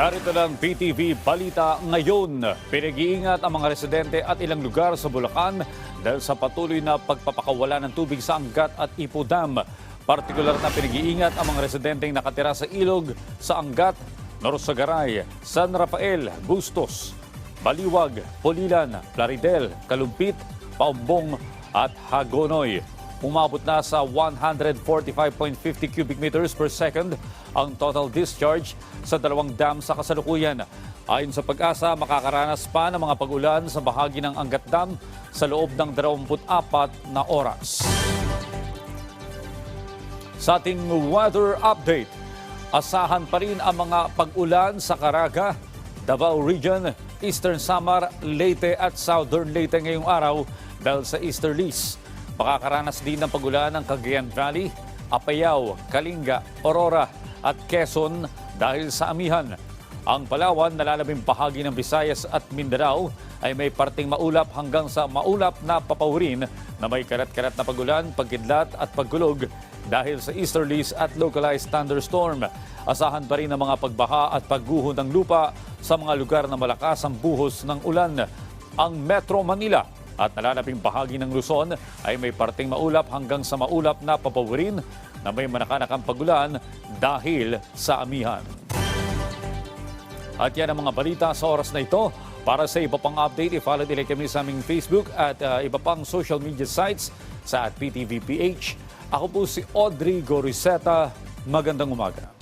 Narito lang PTV Balita ngayon. Pinag-iingat ang mga residente at ilang lugar sa Bulacan dahil sa patuloy na pagpapakawala ng tubig sa Angat at Ipo Dam. Partikular na pinag-iingat ang mga residenteng nakatira sa ilog, sa Angat, Norsagaray, San Rafael, Bustos, Baliwag, Polilan, Plaridel, Kalumpit, Paumbong at Hagonoy. Umabot na sa 145.50 cubic meters per second ang total discharge sa dalawang dam sa kasalukuyan. Ayon sa pag-asa, makakaranas pa ng mga pag-ulan sa bahagi ng Angat Dam sa loob ng 24 na oras. Sa ating weather update, asahan pa rin ang mga pag-ulan sa Caraga, Davao Region, Eastern Samar, Leyte at Southern Leyte ngayong araw dahil sa easterlies. Makakaranas din ng pag-ulan ng Cagayan Valley, Apayao, Kalinga, Aurora at Quezon dahil sa amihan. Ang Palawan, nalalabing bahagi ng Visayas at Mindanao ay may parting maulap hanggang sa maulap na papawirin na may karat-karat na pagulan, pagkidlat at paggulog dahil sa easterlies at localized thunderstorm. Asahan pa rin ang mga pagbaha at pagguho ng lupa sa mga lugar na malakas ang buhos ng ulan. Ang Metro Manila at nalalaping bahagi ng Luzon ay may parting maulap hanggang sa maulap na papawirin na may manakanakang pagulan dahil sa amihan. At yan ang mga balita sa oras na ito. Para sa iba pang update, i-follow nila kami sa aming Facebook at uh, iba pang social media sites sa PTVPH. Ako po si Audrey Goriseta. Magandang umaga.